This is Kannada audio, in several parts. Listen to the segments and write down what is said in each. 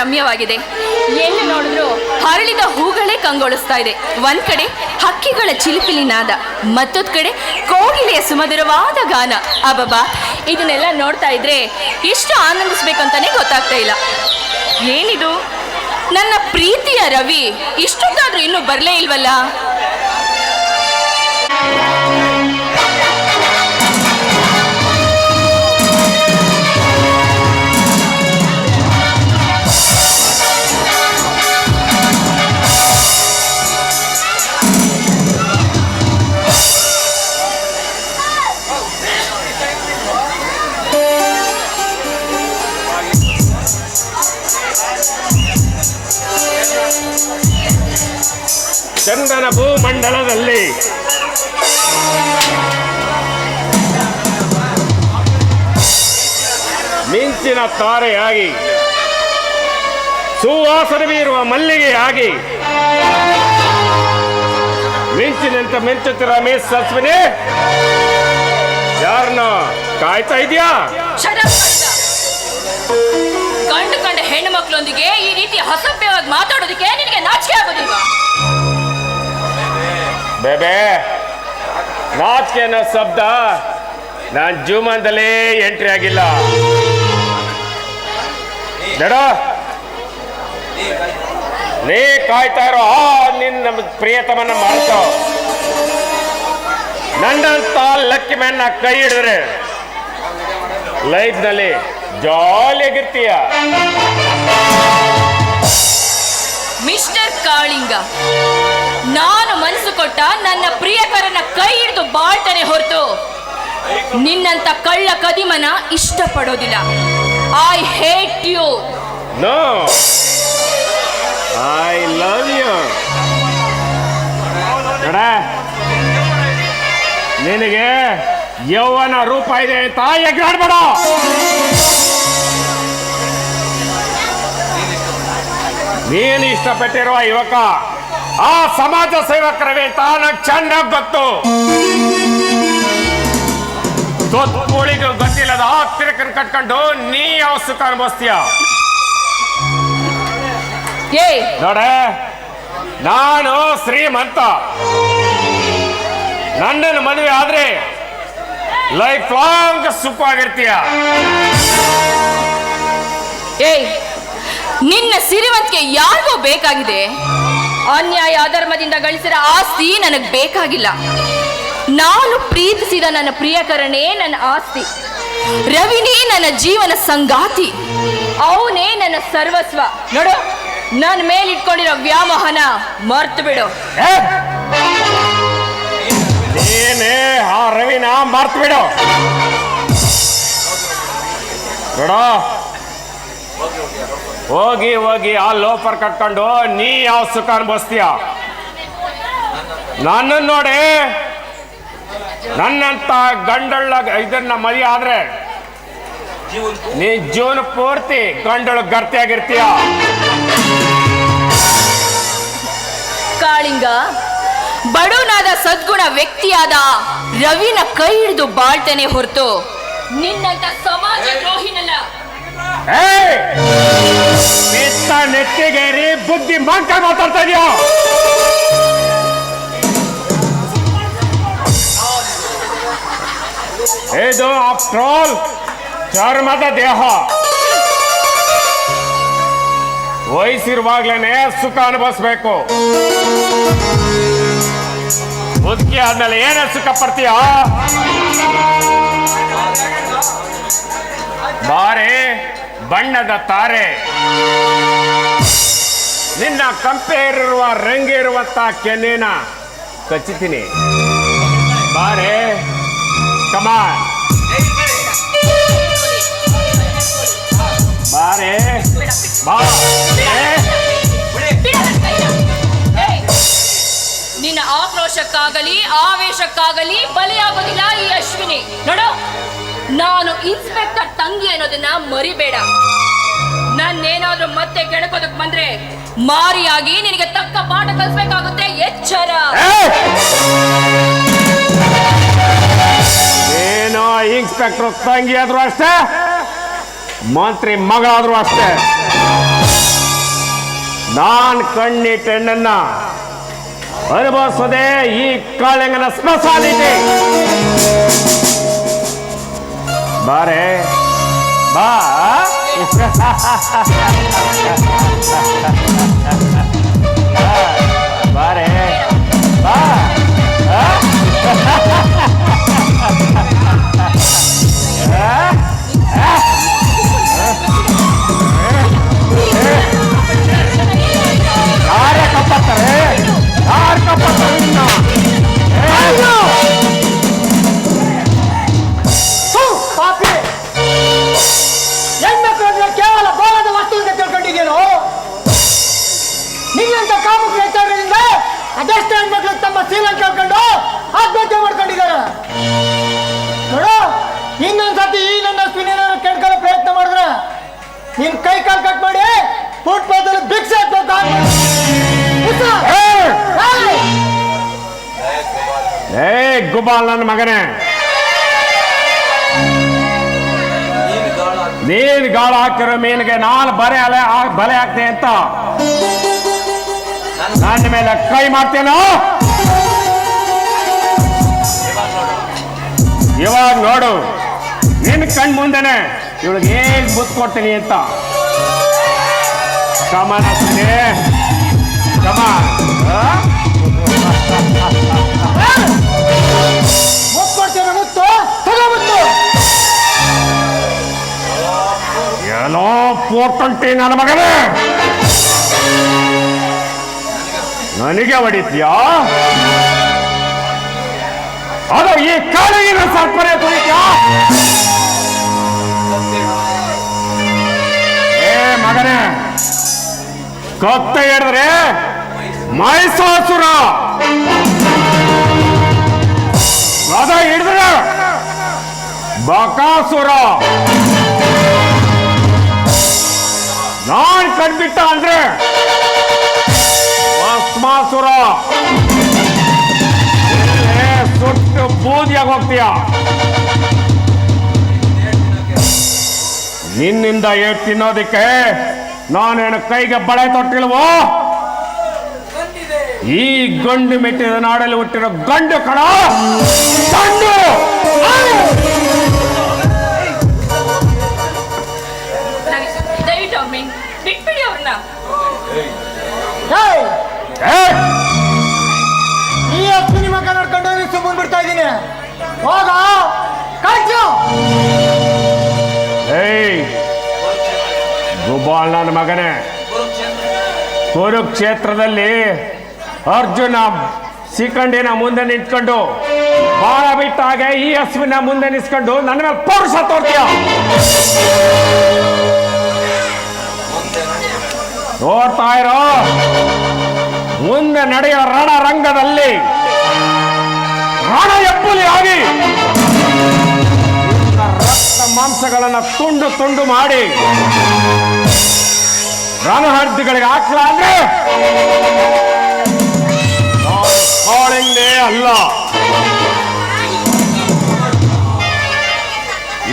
ರಮ್ಯವಾಗಿದೆ. ಎಲ್ಲಿ ನೋಡಿದ್ರು ಹರಳಿದ ಹೂಗಳೇ ಕಂಗೊಳಿಸ್ತಾ ಇದೆ. ಒಂದ್ ಕಡೆ ಹಕ್ಕಿಗಳ ಚಿಲಿಪಿಲಿ ನಾದ, ಮತ್ತೊಂದ್ ಕಡೆ ಕೋಗಿಲೆಯ ಸುಮಧುರವಾದ ಗಾನ. ಅಬಬಾ ಇದನ್ನೆಲ್ಲ ನೋಡ್ತಾ ಇದ್ರೆ ಎಷ್ಟು ಆನಂದಿಸ್ಬೇಕಂತಾನೆ ಗೊತ್ತಾಗ್ತಾ ಇಲ್ಲ. ಏನಿದು? ನನ್ನ ಪ್ರೀತಿಯ ರವಿ, ಇಷ್ಟೊತ್ತಾದ್ರೂ ಇನ್ನೂ ಬರಲೇ ಇಲ್ವಲ್ಲ? ಚಂದನ ಭೂಮಂಡಲದಲ್ಲಿ. ಮಿಂಚಿನ ತಾರೆಯಾಗಿ, ಸುವಾಸನೆ ಬೀರುವ ಮಲ್ಲಿಗೆಯಾಗಿ. ಮಿಂಚಿನಂತ ಮಿಂಚುತ್ತಿರುವ ಮಿಸ್ ಸಸ್ವಿನಿ ಯಾರನ್ನ ಕಾಯ್ತಾ ಇದೆಯಾ? ಗಂಡು ಕಂಡ ಹೆಣ್ಣು ಮಕ್ಕಳೊಂದಿಗೆ ಈ ರೀತಿ ಅಸಭ್ಯವಾಗಿ ಮಾತಾಡೋದಕ್ಕೆ ನಿನಗೆ ನಾಚಿಕೆ ಆಗೋದಿಲ್ವಾ? ಬೇಬೆ, ನಾಚಿಕೆ ಅನ್ನೋ ಶಬ್ದ ನಾನು ಜೀವಮಾನದಲ್ಲೇ ಎಂಟ್ರಿ ಆಗಿಲ್ಲ. ಬೇಡ ನೀ ಕಾಯ್ತಾ ಇರೋ ಆ ನಿನ್ನ ಪ್ರಿಯತಮನ ಮಾಡ್ತಾವ ನನ್ನಂತ ಲಕ್ಕಿ ಮ್ಯಾನ್ ಕೈ ಹಿಡಿದ್ರೆ ಲೈಫ್ನಲ್ಲಿ ಜಾಲಿಯಾಗಿರ್ತೀಯ ಮಿಸ್ಟರ್ ಕಾಳಿಂಗ. ನಾನು ಮನಸ್ಸು ಕೊಟ್ಟ ನನ್ನ ಪ್ರಿಯಕರನ ಕೈ ಹಿಡಿದು ಬಾಳ್ತಾನೆ ಹೊರತು. ನಿನ್ನಂತ ಕಳ್ಳ ಕದಿಮನ ಇಷ್ಟಪಡೋದಿಲ್ಲ. I hate you no I love you ನಿನಗೆ ಯೌವನ ರೂಪ ಇದೆ ಅಂತ ಎಗ್ರಾಡ್ಬೇಡ ನೀನು ಇಷ್ಟಪಟ್ಟಿರುವ ಯುವಕ ಆ ಸಮಾಜ ಸೇವಕರವೇ ತಾನ ನಂಗೆ ಚೆನ್ನಾಗಿ ಗೊತ್ತು. ತೊತ್ಪುಳಿಗೂ ಗೊತ್ತಿಲ್ಲದ ಆ ತಿರುಕನ್ ಕಟ್ಕೊಂಡು ನೀ ಯಾವ ಸುಖ ಅನುಭವಿಸ್ತೀಯ? ನೋಡ ನಾನು ಶ್ರೀಮಂತ. ನನ್ನನ್ನು ಮದುವೆ ಆದ್ರೆ ಲೈಫ್ ಲಾಂಗ್ ಸುಖವಾಗಿರ್ತೀಯ. ಏ ನಿನ್ನ ಸಿರಿವಂತಿಗೆ ಯಾರಿಗೂ ಬೇಕಾಗಿದೆ? ಅನ್ಯಾಯ ಅಧರ್ಮದಿಂದ ಗಳಿಸಿದ ಆಸ್ತಿ ನನಗೆ ಬೇಕಾಗಿಲ್ಲ. ನಾನು ಪ್ರೀತಿಸಿದ ನನ್ನ ಪ್ರಿಯಕರನೇ ನನ್ನ ಆಸ್ತಿ. ರವಿನೇ ನನ್ನ ಜೀವನ ಸಂಗಾತಿ. ಅವನೇ ನನ್ನ ಸರ್ವಸ್ವ. ನೋಡು ನನ್ನ ಮೇಲಿಟ್ಕೊಂಡಿರೋ ವ್ಯಾಮೋಹನ ಮರ್ತು ಬಿಡು. ಏನೇ ಆ ರವಿನ ಮರ್ತು ಬಿಡು. ನೋಡ. ಹೋಗಿ ಹೋಗಿ, ಆ ಲೋಪರ್ ಕಟ್ಕೊಂಡು ನೀ ಯಾವ ಸುಖ ಅನುಭವಿಸ್ತೀಯ ನನ್ನ ನೋಡಿ. ನನ್ನಂತ ಗಂಡಳ್ಳ ಇದನ್ನ ಮರಿ ಆದ್ರೆ ನೀ ಜೀವನ ಪೂರ್ತಿ ಗಂಡಳು ಗರ್ತಿಯಾಗಿರ್ತೀಯ? ಕಾಳಿಂಗ, ಬಡವನಾದ ಸದ್ಗುಣ ವ್ಯಕ್ತಿಯಾದ ರವಿನ ಕೈ ಹಿಡಿದು ಬಾಳ್ತೇನೆ ಹೊರತು ನಿನ್ನಂತ ಸಮಾಜ ದ್ರೋಹಿನಲ್ಲ! ಪಿತ್ತ ನೆತ್ತಿಗೇರಿ ಬುದ್ಧಿ ಮಂಕ ಮಾತಾಡ್ತಾ ಇದೆಯೋ? ಇದು ಆಫ್ಟರ್ ಆಲ್ ಚರ್ಮದ ದೇಹ. ವಯಸ್ಸಿರುವಾಗ್ಲೇನೆ ಸುಖ ಅನುಭವಿಸ್ಬೇಕು. ಬದುಕಿ ಆದ್ಮೇಲೆ ಏನೇ ಸುಖ ಪಡ್ತೀಯ? ಬಾರೆ. ಬಣ್ಣದ ತಾರೆ. ನಿನ್ನ ಕಂಪೇರಿರುವ ರಂಗಿರುವಂಥ ಕೆನ್ನೇನ ಕಚ್ಚುತ್ತೀನಿ ಬಾರೆ ಕಮಾ ಬಾರೆ, ಬಾ. ನಿನ್ನ ಆಕ್ರೋಶಕ್ಕಾಗಲಿ, ಆವೇಶಕ್ಕಾಗಲಿ ಬಲಿಯಾಗೋದಿಲ್ಲ ಈ ಅಶ್ವಿನಿ. ನೋಡು ನಾನು ಇನ್ಸ್ಪೆಕ್ಟರ್ ತಂಗಿ ಅನ್ನೋದನ್ನ ಮರಿಬೇಡ. ನನ್ನೇನಾದ್ರೂ ಮತ್ತೆ ಕೆಣಕೋದಕ್ ಬಂದ್ರೆ ಮಾರಿಯಾಗಿ ನಿನಗೆ ತಕ್ಕ ಪಾಠ ಕಲಿಸ್ಬೇಕಾಗುತ್ತೆ, ಎಚ್ಚರ. ಏನೋ ಇನ್ಸ್ಪೆಕ್ಟರ್ ತಂಗಿ ಆದ್ರೂ ಅಷ್ಟೇ, ಮಂತ್ರಿ ಮಗಳಾದ್ರೂ ಅಷ್ಟೇ. ನಾನ್ ಕಣ್ಣಿಟ್ಟೆಣ್ಣನ್ನ ಅನುಭವಿಸದೆ ಈ ಕಾಳಿಂಗನ ಸ್ಪೆಷಾಲಿಟಿ ಬಾರೆ ಬಾ ಬಾರೆ ಬಾ ಭಿಕ್ಷೆ ಹಾಕ್ಬೇಕು ಏ! ಗುಬಾಲ್ ನನ್ನ ಮಗನೇ. ನೀನ್ ಗಾಳ ಹಾಕಿರೋ ಮೀನಿಗೆ ನಾನು ಬರೆ ಅಲೆ ಬಲೆ ಹಾಕ್ತೆ ಅಂತ. ನನ್ನ ಮೇಲೆ ಕೈ ಮಾಡ್ತೇನೋ? ಇವಾಗ ನೋಡು ನಿನ್ ಕಣ್ ಮುಂದೆನೆ ಇವಳಿಗೆ ಹೇಗ್ ಬುತ್ ಕೊಡ್ತೀನಿ ಅಂತ. ಹಾಕ್ತೀನಿ ಕಮಾನ್ ಮುತ್ಕೊಡ್ತೇನೆ ಮುತ್ತು ತಗೋ ಮುತ್ತು ನನ್ನ ಮಗನೇ. ನನಗೆ ಹೊಡಿತೀಯಾ? ಅದು ಈ ಕಾಳಿನ ಸರ್ಪನೆ ತುಳಿತ್ಯಾ ಕತ್ತೆ ಹೇಳಿದ್ರೆ ಮೈಸಾಸುರ. ಅದ ಹಿಡಿದ್ರೆ ಬಕಾಸುರ. ನಾನ್ ಕಣ್ಬಿಟ್ಟ ಅಂದ್ರೆ ಭಸ್ಮಾಸುರ. ಸುಟ್ಟು ಬೂದಿಯಾಗಿ ಹೋಗ್ತೀಯ? ನಿನ್ನಿಂದ ಏಟ್ ತಿನ್ನೋದಿಕ್ಕೆ ನಾನೇನು ಕೈಗೆ ಬಳೆ ತೊಟ್ಟಿಲ್ವೋ? ಈ ಗಂಡು ಮೆಟ್ಟಿದ ನಾಡಲ್ಲಿ ಹುಟ್ಟಿರೋ ಗಂಡು ಕಣ! ನನ್ನ ಮಗನೇ. ಕುರುಕ್ಷೇತ್ರದಲ್ಲಿ ಅರ್ಜುನ ಸಿಕಂಡಿನ ಮುಂದೆ ನಿಂತ್ಕೊಂಡು ಬಾಳ ಬಿಟ್ಟಾಗೆ ಈ ಹಸುವಿನ ಮುಂದೆ ನಿಂತ್ಕೊಂಡು ನನ್ನ ಮೇಲೆ ಪೌರುಷ ತೋರ್ತೀಯ. ನೋಡ್ತಾ ಇರೋ, ಮುಂದೆ ನಡೆಯೋ ರಣರಂಗದಲ್ಲಿ ರಣ ಎಪ್ಪುಲಿ ಆಗಿ ರಕ್ತ ಮಾಂಸಗಳನ್ನು ತುಂಡು ತುಂಡು ಮಾಡಿ ರಣಹದ್ದಿಗಳಿಗೆ ಹಾಕ್ಲಾ ಅಂದ್ರೆ? ಅಲ್ಲ.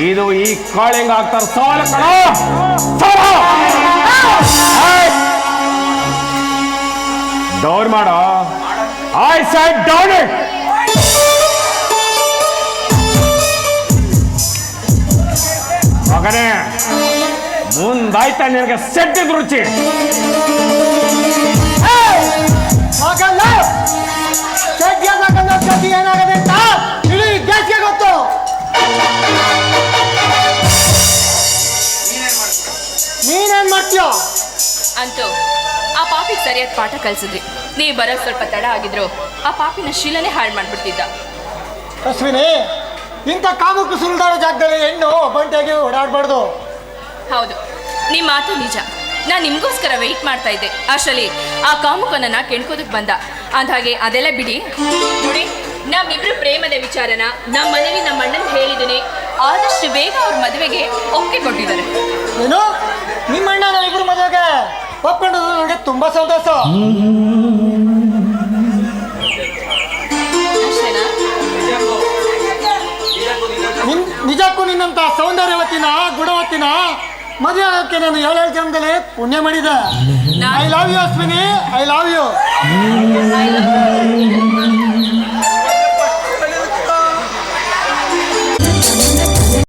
ಇದು ಈ ಕಾಳಿಂಗ್ ಆಗ್ತಾರ. ಸವಾಲು ಕಣ. ಡೌನ್ ಮಾಡೋ. ಐ ಸೈಡ್ ಡೌನ್. ಮುಂದಾಯ್ತಾ ನಿನಗೆ ಸೆಡ್ಡಿದ ರುಚಿ ಹಾಗಲ್ಲ ಸೆಡ್ಗೆ ಹಾಕಂದ ಚಡ್ಡಿ ಏನಾಗದೆ ಅಂತ ಇಡೀ ದೇಶಕ್ಕೆ ಗೊತ್ತು. ನೀನೇನ್ ಮಾಡ್ತೀಯೋ? ಅಂತೂ ಆ ಪಾಪಿಗೆ ಸರಿಯಾದ ಪಾಠ ಕಲ್ಸಿದ್ರಿ. ನೀ ಬರೋಕ್ ಸ್ವಲ್ಪ ತಡ ಆಗಿದ್ರು. ಆ ಪಾಪಿನ ಶೀಲನೆ ಹಾಳು ಮಾಡ್ಬಿಡ್ತಿದ್ದ. ಅಶ್ವಿನಿ ಇಂಥ ಕಾಮಕ್ಕೆ ಸುರಿದಾರೋ ಜಾಗದಲ್ಲಿ ಹೆಣ್ಣು ಬಂಟೆಗೆ ಓಡಾಡಬಾರ್ದು. ಹೌದು. ನಿಮ್ಮ ಮಾತು ನಿಜ. ನಾನು ನಿಮಗೋಸ್ಕರ ವೆಯ್ಟ್ ಮಾಡ್ತಾ ಇದ್ದೆ. ಅಷ್ಟರಲ್ಲಿ ಆ ಕಾಮುಕನನ್ನ ಕೆಣ್ಕೋದಕ್ಕೆ ಬಂದ. ಅಂದ್ಹಾಗೆ ಅದೆಲ್ಲ ಬಿಡಿ. ನೋಡಿ ನಮ್ಮಿಬ್ರು ಪ್ರೇಮದ ವಿಚಾರನ ನಮ್ಮ ಮನೇಲಿ ನಮ್ಮ ಅಣ್ಣನ್ ಹೇಳಿದ್ದೀನಿ. ಆದಷ್ಟು ಬೇಗ ಅವ್ರ ಮದುವೆಗೆ ಒಪ್ಪಿಗೆ ಕೊಟ್ಟಿದ್ದಾರೆ. ಏನು? ನಿಮ್ಮ ಅಣ್ಣ ನಾವಿಬ್ರು ಮದುವೆಗೆ? ಒಪ್ಕೊಂಡು ನನಗೆ ತುಂಬಾ ಸಂತೋಷ. ನಿಜಕ್ಕೂ ನಿನ್ನಂತ ಸೌಂದರ್ಯವತಿನ ಗುಣವತಿನ ಮದುವೆ ಆಗೋಕ್ಕೆ ನಾನು ಏಳೇಳು ಜನ್ಮದಲ್ಲಿ ಪುಣ್ಯ ಮಾಡಿದ. I love you Ashwini I love you